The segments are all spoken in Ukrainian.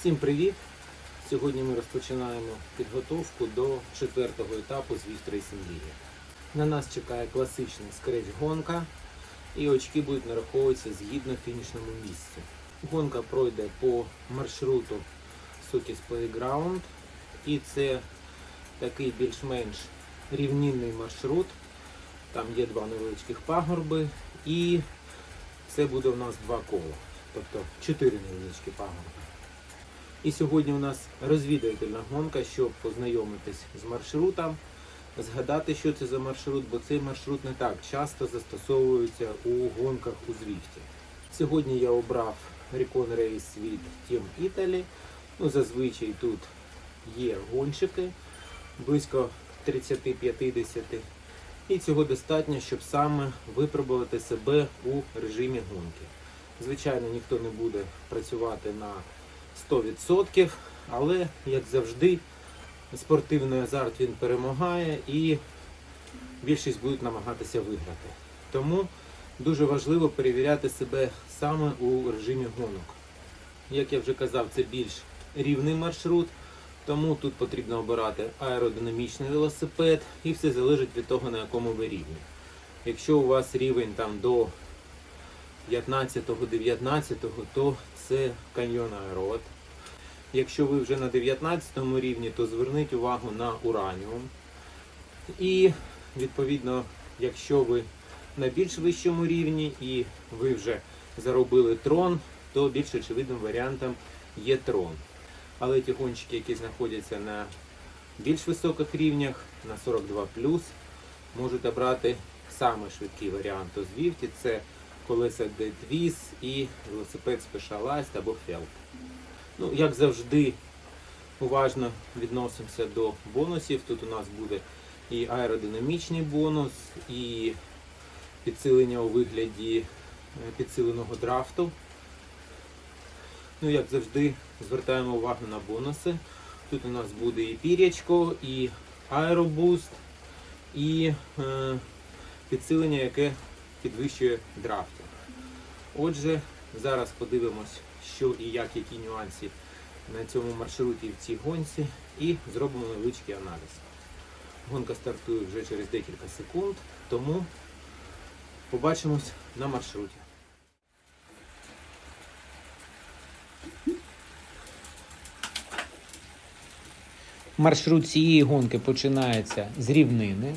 Всім привіт! Сьогодні ми розпочинаємо підготовку до четвертого етапу Racing League. На нас чекає класична скреч-гонка і очки будуть нараховуватися згідно фінішному місцю. Гонка пройде по маршруту Sokis Playground і це такий більш-менш рівнинний маршрут. Там є два невеличких пагорби і це буде у нас два кола, тобто чотири невеличкі пагорби. І сьогодні у нас розвідувальна гонка, щоб познайомитись з маршрутом, згадати, що це за маршрут, бо цей маршрут не так часто застосовується у гонках у Звіфті. Сьогодні я обрав Recon Race від Team Italy. Ну, зазвичай тут є гонщики близько 30-50. І цього достатньо, щоб саме випробувати себе у режимі гонки. Звичайно, ніхто не буде працювати на 100%, але, як завжди, спортивний азарт він перемагає і більшість будуть намагатися виграти. Тому дуже важливо перевіряти себе саме у режимі гонок. Як я вже казав, це більш рівний маршрут, тому тут потрібно обирати аеродинамічний велосипед і все залежить від того, на якому ви рівні. Якщо у вас рівень там до 15-19, то це каньйон аерод. Якщо ви вже на 19 рівні, то зверніть увагу на ураніум. І відповідно, якщо ви на більш вищому рівні і ви вже заробили трон, то більш очевидним варіантом є трон. Але ті гонщики, які знаходяться на більш високих рівнях, на 42 можуть обрати саме швидкий варіант у Звіфті. Це колеса D-Twiz і велосипед Specialized або Felt. Ну, як завжди, уважно відносимося до бонусів. Тут у нас буде і аеродинамічний бонус, і підсилення у вигляді е, підсиленого драфту. Ну, як завжди, звертаємо увагу на бонуси. Тут у нас буде і пірячко, і аеробуст, і е, підсилення, яке підвищує драфтинг. Отже, зараз подивимось, що і як, які нюанси на цьому маршруті в цій гонці, і зробимо невеличкий аналіз. Гонка стартує вже через декілька секунд, тому побачимось на маршруті. Маршрут цієї гонки починається з рівнини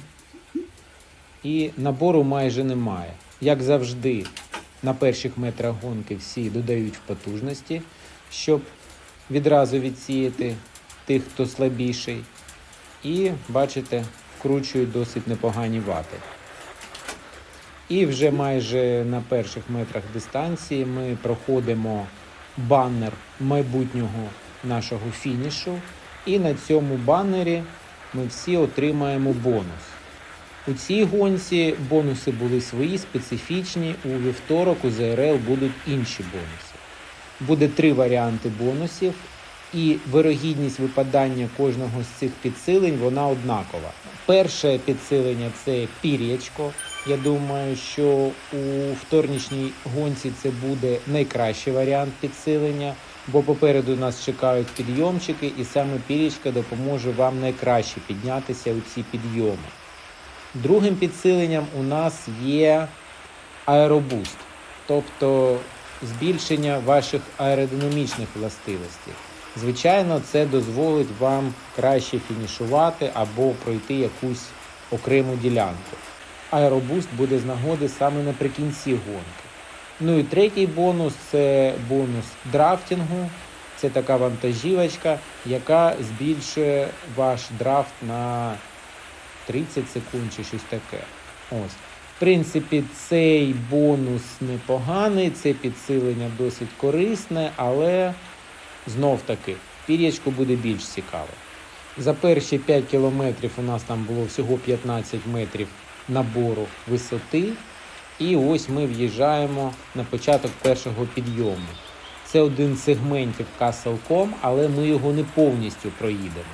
і набору майже немає. Як завжди, на перших метрах гонки всі додають в потужності, щоб відразу відсіяти тих, хто слабіший. І, бачите, вкручують досить непогані вати. І вже майже на перших метрах дистанції ми проходимо баннер майбутнього нашого фінішу. І на цьому баннері ми всі отримаємо бонус. У цій гонці бонуси були свої, специфічні. У вівторок у ЗРЛ будуть інші бонуси. Буде три варіанти бонусів, і вирогідність випадання кожного з цих підсилень вона однакова. Перше підсилення це пір'ячко. Я думаю, що у вторнічній гонці це буде найкращий варіант підсилення, бо попереду нас чекають підйомчики, і саме пір'ячка допоможе вам найкраще піднятися у ці підйоми. Другим підсиленням у нас є аеробуст, тобто збільшення ваших аеродинамічних властивостей. Звичайно, це дозволить вам краще фінішувати або пройти якусь окрему ділянку. Аеробуст буде з нагоди саме наприкінці гонки. Ну і третій бонус це бонус драфтингу. Це така вантажівочка, яка збільшує ваш драфт на 30 секунд чи щось таке. Ось. В принципі, цей бонус непоганий, це підсилення досить корисне, але знов таки пір'ячку буде більш цікаво. За перші 5 кілометрів у нас там було всього 15 метрів набору висоти. І ось ми в'їжджаємо на початок першого підйому. Це один з сегментів Castle.com, але ми його не повністю проїдемо.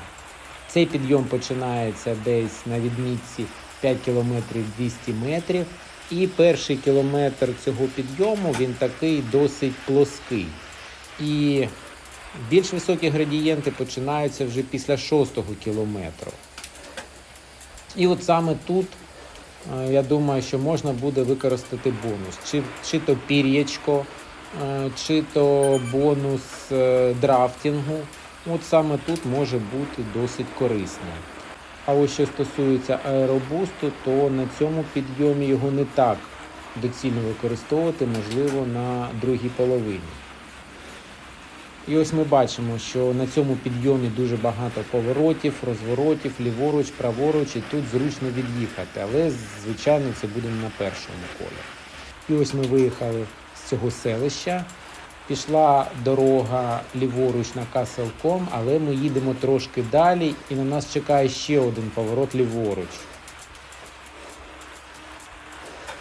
Цей підйом починається десь на відмітці 5 км 200 метрів. І перший кілометр цього підйому він такий досить плоский. І Більш високі градієнти починаються вже після шостого кілометру. І от саме тут, е, я думаю, що можна буде використати бонус. Чи, чи то пір'ячко, е, чи то бонус е, драфтінгу. От саме тут може бути досить корисним. А ось що стосується аеробусту, то на цьому підйомі його не так доцільно використовувати, можливо, на другій половині. І ось ми бачимо, що на цьому підйомі дуже багато поворотів, розворотів, ліворуч, праворуч, і тут зручно від'їхати. Але, звичайно, це буде на першому колі. І ось ми виїхали з цього селища. Пішла дорога ліворуч на Каселком, але ми їдемо трошки далі, і на нас чекає ще один поворот ліворуч.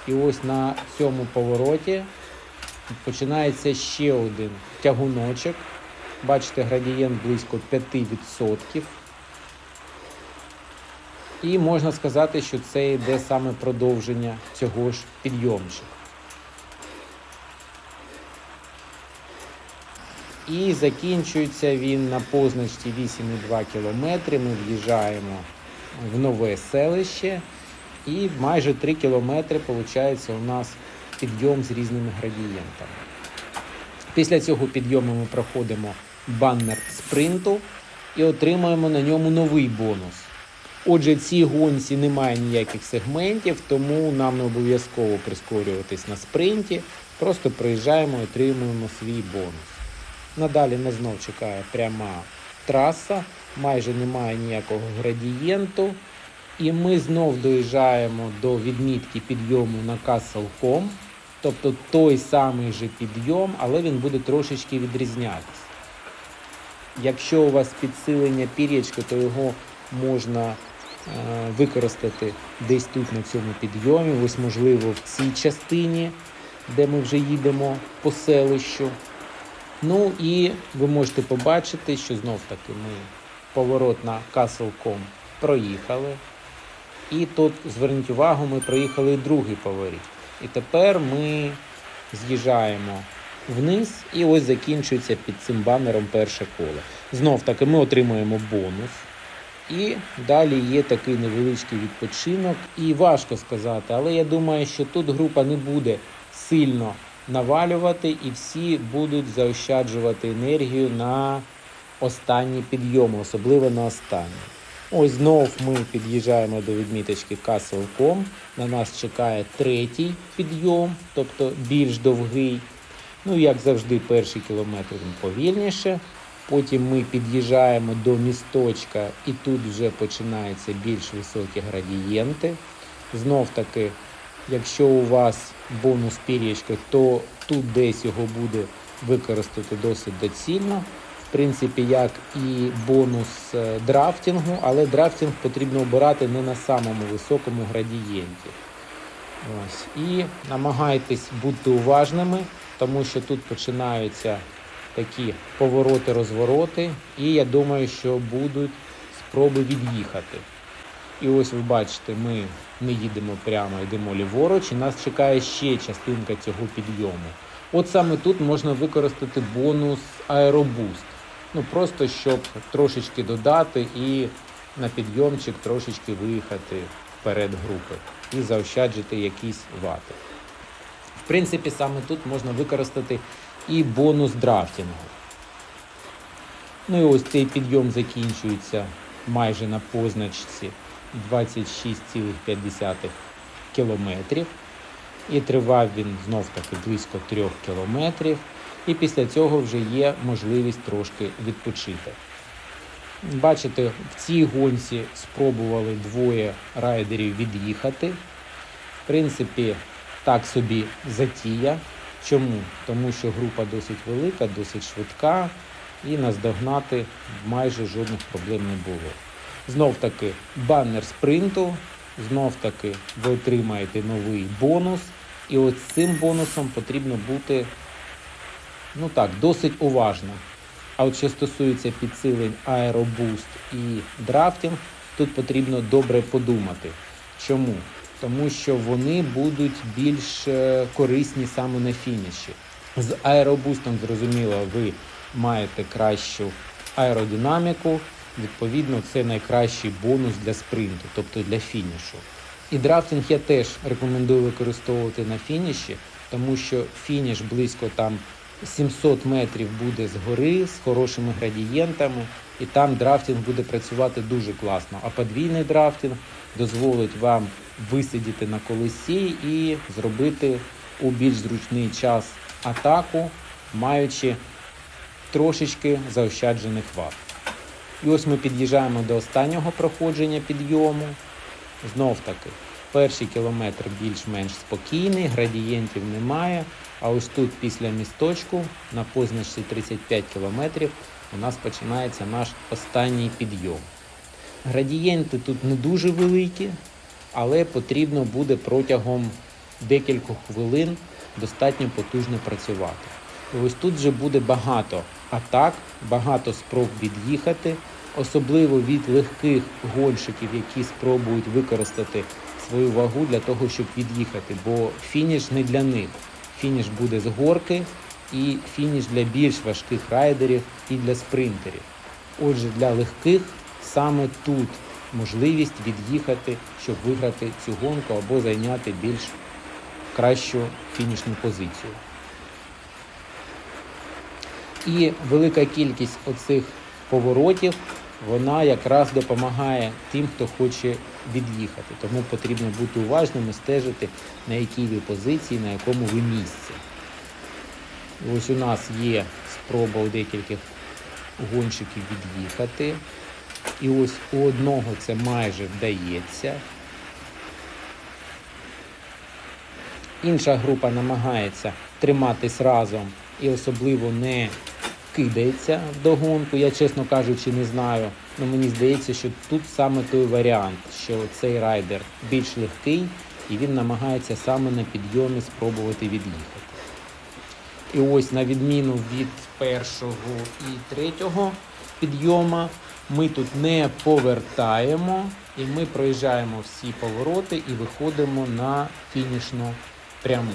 І ось на цьому повороті починається ще один тягуночок. Бачите, градієнт близько 5%. І можна сказати, що це йде саме продовження цього ж підйомчика. І закінчується він на позначці 8,2 км. Ми в'їжджаємо в нове селище. І майже 3 кілометри виходить у нас підйом з різними градієнтами. Після цього підйому ми проходимо баннер спринту і отримаємо на ньому новий бонус. Отже, цій гонці немає ніяких сегментів, тому нам не обов'язково прискорюватись на спринті. Просто приїжджаємо і отримуємо свій бонус. Надалі нас знов чекає пряма траса, майже немає ніякого градієнту. І ми знов доїжджаємо до відмітки підйому на Castle.com. Тобто той самий же підйом, але він буде трошечки відрізнятися. Якщо у вас підсилення пір'ячка, то його можна е, використати десь тут на цьому підйомі, ось можливо в цій частині, де ми вже їдемо по селищу. Ну і ви можете побачити, що знов таки ми поворот на Castle.com проїхали. І тут, зверніть увагу, ми проїхали другий поворіт. І тепер ми з'їжджаємо вниз, і ось закінчується під цим банером перше коло. Знов таки ми отримуємо бонус. І далі є такий невеличкий відпочинок. І важко сказати, але я думаю, що тут група не буде сильно навалювати, і всі будуть заощаджувати енергію на останні підйоми, особливо на останні. Ось знов ми під'їжджаємо до відміточки Castle.com. На нас чекає третій підйом, тобто більш довгий. Ну, як завжди, перший кілометр він повільніше. Потім ми під'їжджаємо до місточка, і тут вже починаються більш високі градієнти. Знов таки, якщо у вас бонус пір'ячка, то тут десь його буде використати досить доцільно в принципі, як і бонус е, драфтингу, але драфтинг потрібно обирати не на самому високому градієнті. Ось. І намагайтесь бути уважними, тому що тут починаються такі повороти-розвороти, і я думаю, що будуть спроби від'їхати. І ось ви бачите, ми не їдемо прямо, йдемо ліворуч, і нас чекає ще частинка цього підйому. От саме тут можна використати бонус аеробуст. Ну просто щоб трошечки додати і на підйомчик трошечки виїхати вперед групи і заощаджити якісь вати. В принципі, саме тут можна використати і бонус драфтингу. Ну і ось цей підйом закінчується майже на позначці 26,5 кілометрів. І тривав він знов таки близько 3 кілометрів. І після цього вже є можливість трошки відпочити. Бачите, в цій гонці спробували двоє райдерів від'їхати. В принципі, так собі затія. Чому? Тому що група досить велика, досить швидка, і наздогнати майже жодних проблем не було. Знов таки баннер спринту, знов таки ви отримаєте новий бонус. І з цим бонусом потрібно бути ну так, досить уважно. А от що стосується підсилень аеробуст і драфтинг, тут потрібно добре подумати. Чому? Тому що вони будуть більш е, корисні саме на фініші. З аеробустом, зрозуміло, ви маєте кращу аеродинаміку. Відповідно, це найкращий бонус для спринту, тобто для фінішу. І драфтинг я теж рекомендую використовувати на фініші, тому що фініш близько там 700 метрів буде згори з хорошими градієнтами, і там драфтинг буде працювати дуже класно. А подвійний драфтинг дозволить вам висидіти на колесі і зробити у більш зручний час атаку, маючи трошечки заощаджених ват. І ось ми під'їжджаємо до останнього проходження підйому. Знов таки, перший кілометр більш-менш спокійний, градієнтів немає. А ось тут після місточку на позначці 35 кілометрів у нас починається наш останній підйом. Градієнти тут не дуже великі, але потрібно буде протягом декількох хвилин достатньо потужно працювати. І ось тут вже буде багато атак, багато спроб від'їхати, особливо від легких гонщиків, які спробують використати свою вагу для того, щоб від'їхати, бо фініш не для них. Фініш буде з горки і фініш для більш важких райдерів і для спринтерів. Отже, для легких саме тут можливість від'їхати, щоб виграти цю гонку або зайняти більш кращу фінішну позицію. І велика кількість оцих поворотів вона якраз допомагає тим, хто хоче від'їхати. Тому потрібно бути уважним і стежити, на якій ви позиції, на якому ви місці. Ось у нас є спроба у декількох гонщиків від'їхати. І ось у одного це майже вдається. Інша група намагається триматись разом і особливо не кидається в догонку. Я, чесно кажучи, не знаю. Ну мені здається, що тут саме той варіант, що цей райдер більш легкий і він намагається саме на підйомі спробувати від'їхати. І ось на відміну від першого і третього підйома, ми тут не повертаємо і ми проїжджаємо всі повороти і виходимо на фінішну пряму.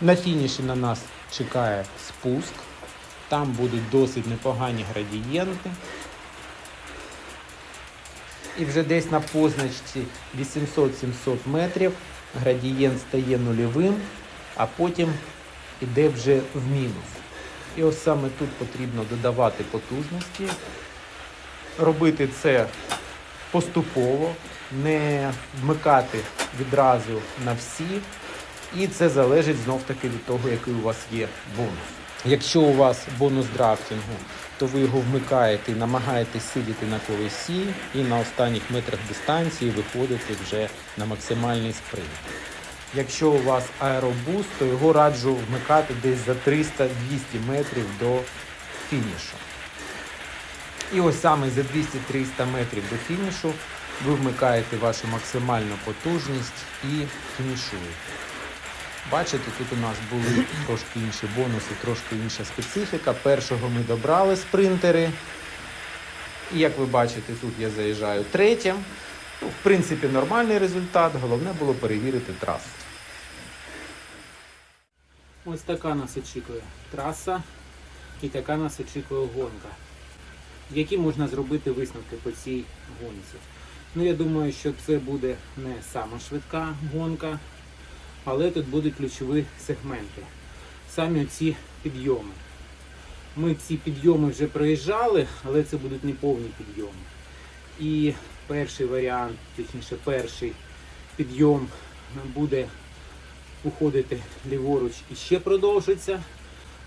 На фініші на нас чекає спуск. Там будуть досить непогані градієнти. І вже десь на позначці 800-700 метрів градієнт стає нульовим, а потім іде вже в мінус. І ось саме тут потрібно додавати потужності, робити це поступово, не вмикати відразу на всі. І це залежить знов таки від того, який у вас є бонус. Якщо у вас бонус драфтингу, то ви його вмикаєте і намагаєтесь сидіти на колесі і на останніх метрах дистанції виходити вже на максимальний спринт. Якщо у вас аеробуст, то його раджу вмикати десь за 300-200 метрів до фінішу. І ось саме за 200-300 метрів до фінішу ви вмикаєте вашу максимальну потужність і фінішуєте. Бачите, тут у нас були трошки інші бонуси, трошки інша специфіка. Першого ми добрали спринтери. І як ви бачите, тут я заїжджаю третім. Ну, в принципі, нормальний результат. Головне було перевірити трасу. Ось така нас очікує траса і така нас очікує гонка. Які можна зробити висновки по цій гонці? Ну, я думаю, що це буде не сама швидка гонка, але тут будуть ключові сегменти. Самі ці підйоми. Ми ці підйоми вже проїжджали, але це будуть не повні підйоми. І перший варіант, точніше, перший підйом буде уходити ліворуч і ще продовжиться.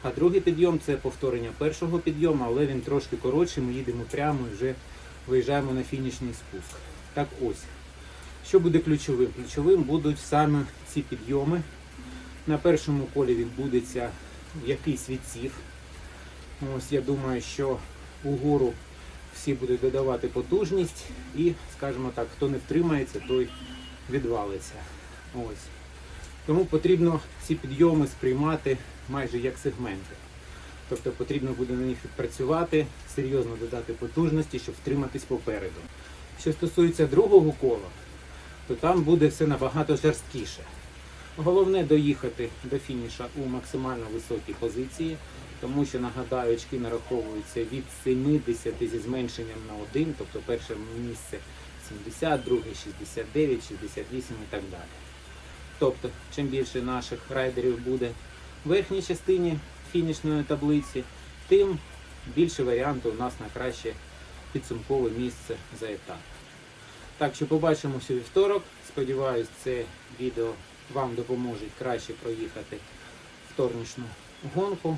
А другий підйом це повторення першого підйому, але він трошки коротший. Ми їдемо прямо і вже виїжджаємо на фінішний спуск. Так ось. Що буде ключовим? Ключовим будуть саме ці підйоми. На першому колі відбудеться якийсь відсів. Ось я думаю, що угору всі будуть додавати потужність і, скажімо так, хто не втримається, той відвалиться. Ось. Тому потрібно ці підйоми сприймати майже як сегменти. Тобто потрібно буде на них відпрацювати, серйозно додати потужності, щоб втриматись попереду. Що стосується другого кола, то там буде все набагато жорсткіше. Головне доїхати до фініша у максимально високій позиції, Тому що, нагадаю, очки нараховуються від 70 зі зменшенням на 1, тобто перше місце 70, друге 69, 68 і так далі. Тобто, чим більше наших райдерів буде в верхній частині фінішної таблиці, тим більше варіантів у нас на краще підсумкове місце за етап. Так що побачимося у вівторок. Сподіваюсь, це відео вам допоможе краще проїхати вторнішну гонку.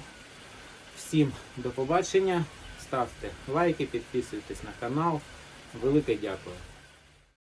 Всім до побачення. Ставте лайки, підписуйтесь на канал. Велике дякую.